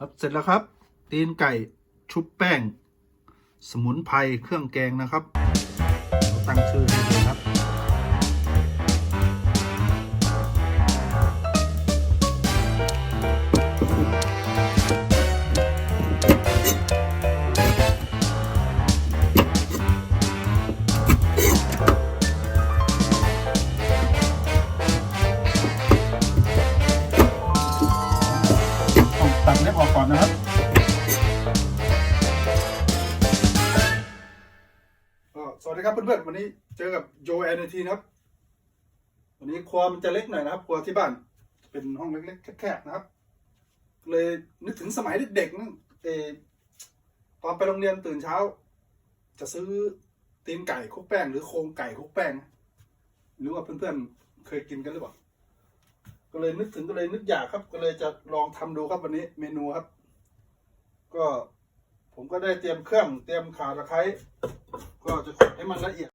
ครับเสร็จแล้วครับ ตีนไก่ชุบแป้ง สมุนไพรเครื่องแกงนะครับ ตั้งชื่อให้ สวัสดีครับเพื่อนๆวันนี้เจอกับโจแอนทีนะครับ วันนี้ครัวมันจะเล็กหน่อยนะครับครัวที่บ้านเป็นห้องเล็กๆแคบๆนะครับ เลยนึกถึงสมัยเด็กๆนั่นเออตอนไปโรงเรียนตื่นเช้า จะซื้อตีนไก่คุกแป้ง หรือโครงไก่คุกแป้ง หรือว่าเพื่อนๆเคยกินกันหรือเปล่าก็เลยนึกถึงก็เลยนึกอยากครับ ก็เลยจะลองทำดูครับวันนี้เมนูครับ ก็ผมก็ได้เตรียมเครื่องเตรียมข่าตะไคร้ ก็จะขดให้มันละเอียด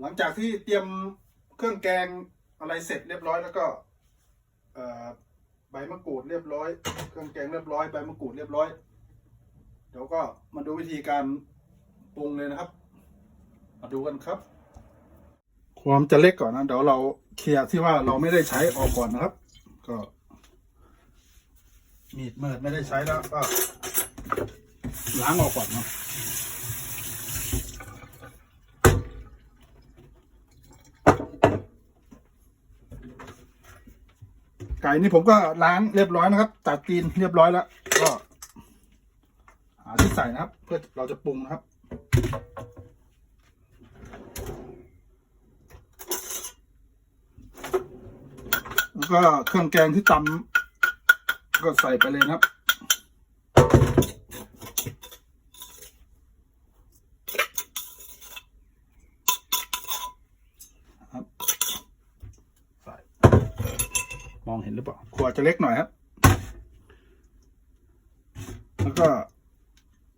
หลังจากที่เตรียมเครื่องแกงอะไรเสร็จเรียบร้อยแล้วก็เอ่อ ใบมะกรูดเรียบร้อย เครื่องแกงเรียบร้อยใบมะกรูดเรียบร้อย เดี๋ยวก็มาดูวิธีการปรุงเลยนะครับ มาดูกันครับ ความจะเล็กก่อนนะเดี๋ยวเราเคลียร์ที่ว่าเราไม่ได้ใช้ออกก่อนนะครับ ก็มีดเมิดไม่ได้ใช้แล้วก็ล้างออกก่อนเนาะ ไก่นี่ผมก็ล้างเรียบร้อยนะครับตัดตีนเรียบร้อยแล้ว ก็หาที่ใส่นะครับ เพื่อเราจะปรุงนะครับแล้วก็เครื่องแกงที่ตำก็ใส่ไปเลยนะครับครับ มองเห็นหรือเปล่าขวดจะเล็กหน่อยครับ แล้วก็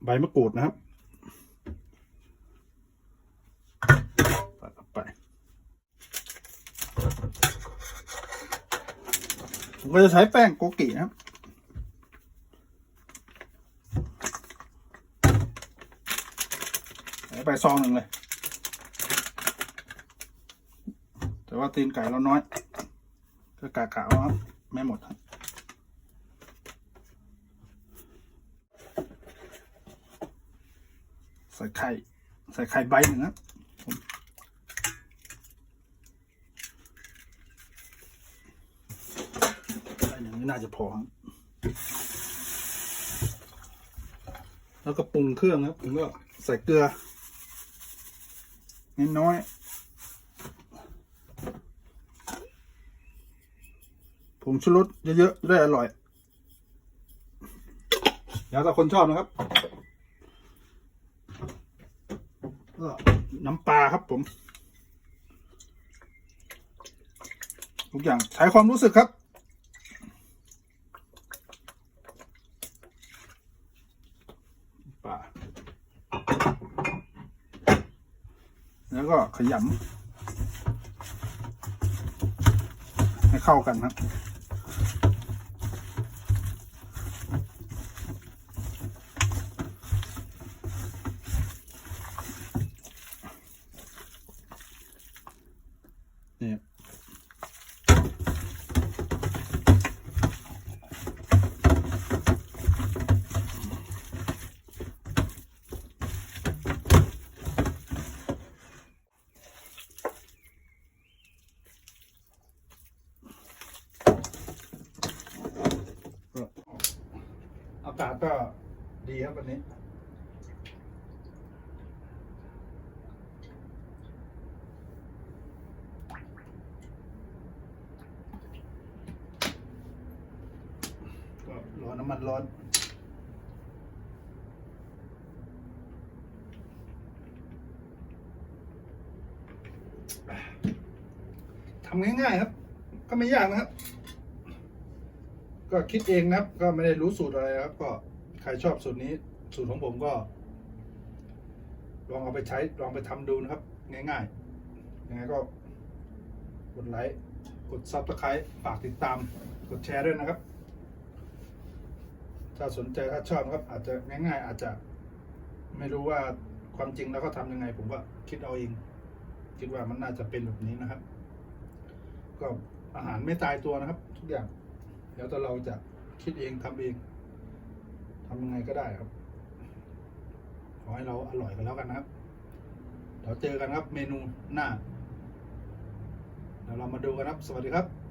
ใบมะกรูดนะครับไปผมก็จะใช้แป้งโกกินะครับใส่ไปซองหนึ่งเลย แต่ว่าตีนไก่เราน้อย ก็กากๆครับไม่หมดครับใส่ไข่ใส่ไข่ใบหนึ่งนะผมใบหนึ่งนี่น่าจะพอครับแล้วก็ปรุงเครื่องครับผมก็ใส่เกลือนิดน้อย ผงชูรสเยอะๆจะได้อร่อย แล้วแต่คนชอบนะครับก็น้ำปลาครับผม ทุกอย่างใช้ความรู้สึกครับ ปลา แล้วก็ขยำให้เข้ากันครับ นี่ก็อากาศก็ดีครับวันนี้ ก็รอน้ำมันร้อนทำง่ายๆครับ ก็ไม่ยากนะครับ ก็คิดเองนะครับ ก็ไม่ได้รู้สูตรอะไรครับ ก็ใครชอบสูตรนี้ สูตรของผมก็ ลองเอาไปใช้ลองไปทำดูนะครับ ง่ายๆยังไงก็ กดไลค์กดซับสไครต์ฝากติดตาม กดแชร์ด้วยนะครับ ถ้าสนใจถ้าชอบครับ อาจจะง่าย ๆ อาจจะไม่รู้ว่าความจริงแล้วก็ทำยังไง ผมก็คิดเอาเองคิดว่ามันน่าจะเป็นแบบนี้นะครับ ก็อาหารไม่ตายตัวนะครับ ทุกอย่าง แล้วแต่เราจะคิดเองทำเองทำยังไงก็ได้ครับ ขอให้เราอร่อยกันแล้วกันนะครับเดี๋ยวเจอกันครับเมนูหน้าเดี๋ยวเรามาดูกันครับ สวัสดีครับ